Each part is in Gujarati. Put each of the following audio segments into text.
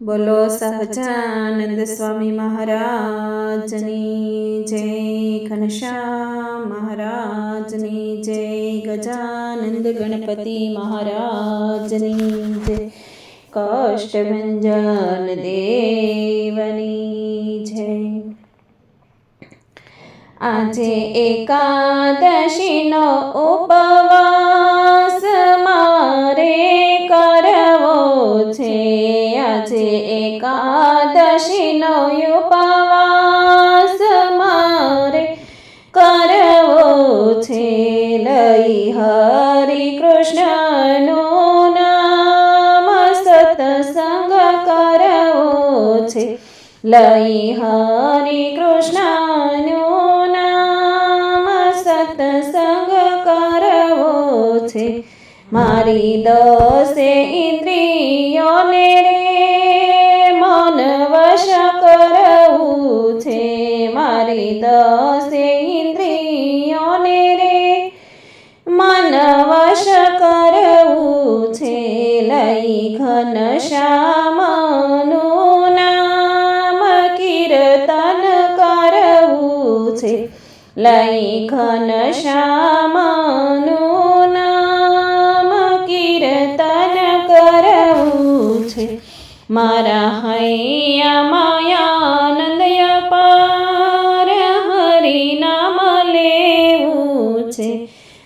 બોલો સહજાનંદ સ્વામી મહારાજની જય, ઘનશ્યામ મહારાજની જય, ગજાનંદ ગણપતિ મહારાજની જય, કષ્ટભંજન દેવની જય. આજે એકાદશીનો ઉપવાસ મારે આજે એકાદશીનો ઉપવાસ મારે કરવો છે, લઈ હરિ કૃષ્ણનું નામ સતસંગ કરવો છે, લઈ હરિ કૃષ્ણનું નામ સતસંગ કરવો છે, મારી દસે દસે ઇન્દ્રિયોને રે મન વશ કરવું છે લઈ ઘન શ્યામનું નામ કીર્તન કરવું છે લઈ ઘન શ્યામનું નામ કીર્તન કરવું છે મારા હૈયા માયાનંદ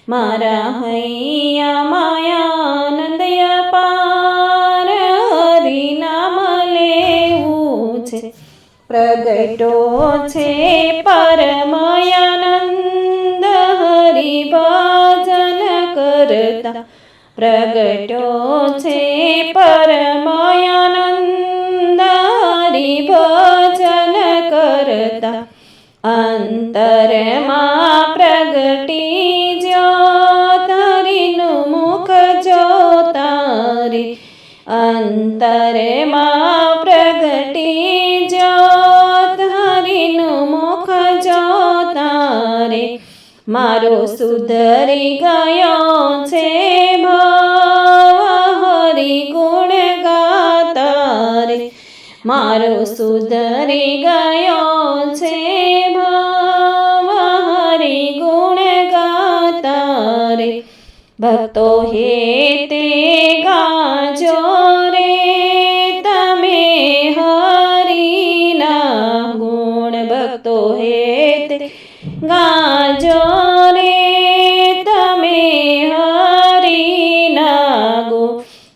મારા હૈયા માયાનંદ અપાર હરિનામ લેવું છે. પ્રગટો છે પરમયાનંદ હરિ ભજન કરતા. પ્રગટો છે પરમયાનંદ હરિ ભજન કરતા. અંતરમાં અંતરમાં પ્રગટી જ્યોત, હરિનું મુખ જોતારે. મારો સુધરી ગયો છે ભાવ, હરિ ગુણ ગાતારે. મારો સુધરી ગયો છે ભાવ, હરિ ગુણ ગાતારે. ભક્તો હે તે ગાજો રે, તમે હરિના ગુણ ભક્તો હે તે ગાજો રે, તમે હરિના ગો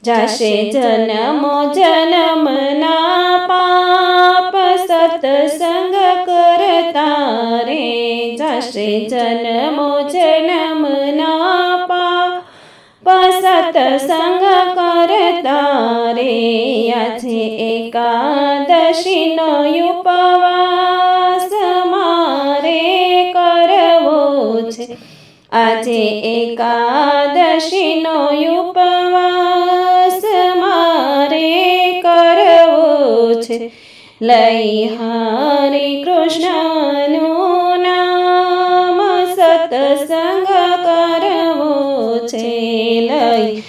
જશે જન્મો જન્મના પાપ સતસંગ કરતા રે, જશે જન્મો જન્મના આજે એકાદશીનો ઉપવાસ મારે કરવો છે. આજે એકાદશીનો ઉપવાસ મારે કરવો છે. લઈ હરે કૃષ્ણનું નામ સત્સંગ કરવો છે. લઈ